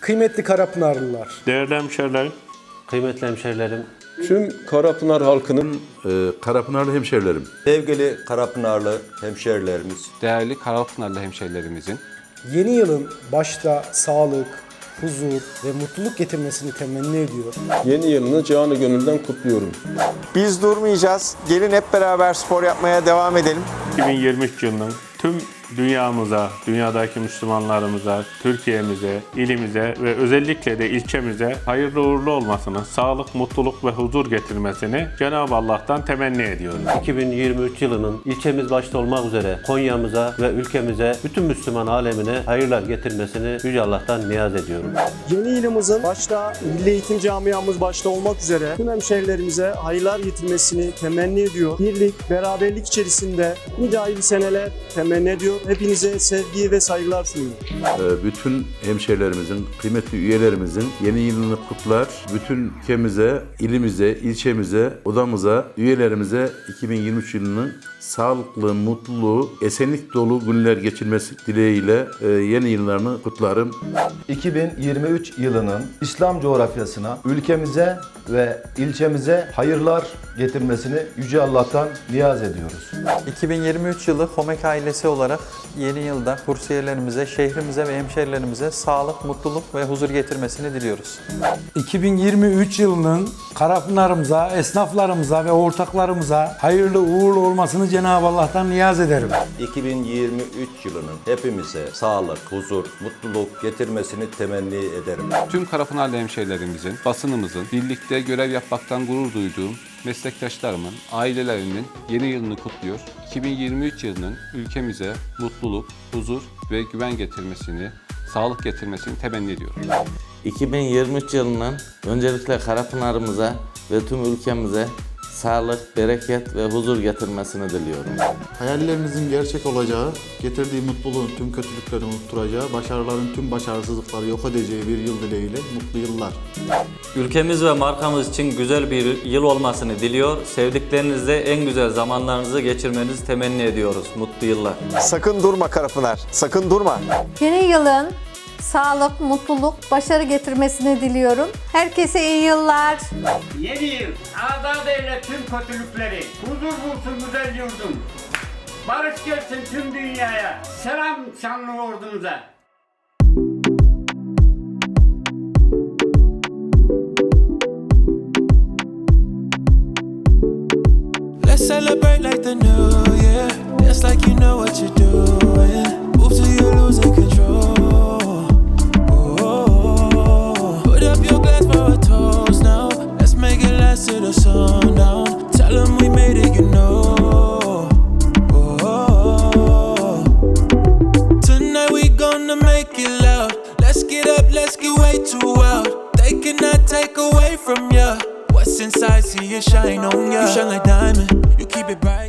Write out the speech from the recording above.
Kıymetli Karapınarlılar, Değerli hemşehrilerim, Kıymetli hemşerilerim, Tüm Karapınar halkının Ee, Karapınarlı hemşerilerim. Sevgili Karapınarlı hemşerilerimiz, Değerli Karapınarlı hemşehrilerimizin yeni yılın başta sağlık, huzur ve mutluluk getirmesini temenni ediyor. yeni yılını canı gönülden kutluyorum. Biz durmayacağız. Gelin hep beraber spor yapmaya devam edelim. 2023 yılının tüm dünyamıza, dünyadaki Müslümanlarımıza, Türkiye'mize, ilimize ve özellikle de ilçemize hayırlı uğurlu olmasını, sağlık, mutluluk ve huzur getirmesini Cenab-ı Allah'tan temenni ediyorum. 2023 yılının ilçemiz başta olmak üzere Konya'mıza ve ülkemize bütün Müslüman alemine hayırlar getirmesini Yüce Allah'tan niyaz ediyorum. Yeni yılımızın başta Milli Eğitim Camiamız başta olmak üzere tüm hemşehrilerimize hayırlar getirmesini temenni ediyor. Birlik, beraberlik içerisinde nice hayırlı seneler temenni ediyor. Hepinize sevgi ve saygılar sunuyorum. Ee, bütün hemşerilerimizin, kıymetli üyelerimizin yeni yılını kutlar. Bütün ülkemize, ilimize, ilçemize, odamıza, üyelerimize 2023 yılının sağlıklı, mutlu, esenlik dolu günler geçirmesi dileğiyle e, yeni yıllarını kutlarım. 2023 yılının İslam coğrafyasına, ülkemize ve ilçemize hayırlar getirmesini Yüce Allah'tan niyaz ediyoruz. 2023 yılı Homek ailesi olarak yeni yılda kursiyerlerimize, şehrimize ve hemşerilerimize sağlık, mutluluk ve huzur getirmesini diliyoruz. 2023 yılının Karapınar'ımıza, esnaflarımıza ve ortaklarımıza hayırlı uğurlu olmasını Cenab-ı Allah'tan niyaz ederim. 2023 yılının hepimize sağlık, huzur, mutluluk getirmesini temenni ederim. tüm Karapınarlı hemşehrilerimizin, basınımızın, birlikte görev yapmaktan gurur duyduğum meslektaşlarımın, ailelerinin yeni yılını kutluyor. 2023 yılının ülkemize mutluluk, huzur ve güven getirmesini, sağlık getirmesini temenni ediyorum. 2023 yılının öncelikle Karapınar'ımıza ve tüm ülkemize sağlık, bereket ve huzur getirmesini diliyorum. Hayallerinizin gerçek olacağı, getirdiği mutluluğun tüm kötülükleri unutturacağı, başarıların tüm başarısızlıkları yok edeceği bir yıl dileğiyle mutlu yıllar. Ülkemiz ve markamız için güzel bir yıl olmasını diliyor. Sevdiklerinizle en güzel zamanlarınızı geçirmenizi temenni ediyoruz. Mutlu yıllar. Sakın durma Karapınar. Sakın durma. Yeni yılın sağlık, mutluluk, başarı getirmesini diliyorum. Herkese iyi yıllar. Yeni yıl, azat eyle tüm kötülükleri, huzur bulsun güzel yurdum. Barış gelsin tüm dünyaya, selam şanlı ordumuza. Let's celebrate like the new year. Dance like you know what you're doing. Move till you're losing control. To the sundown. Tell them we made it, you know. Oh, tonight we gonna make it loud. Let's get up, let's get way too wild. They cannot take away from ya. What's inside, see it shine on ya. You shine like diamond, you keep it bright.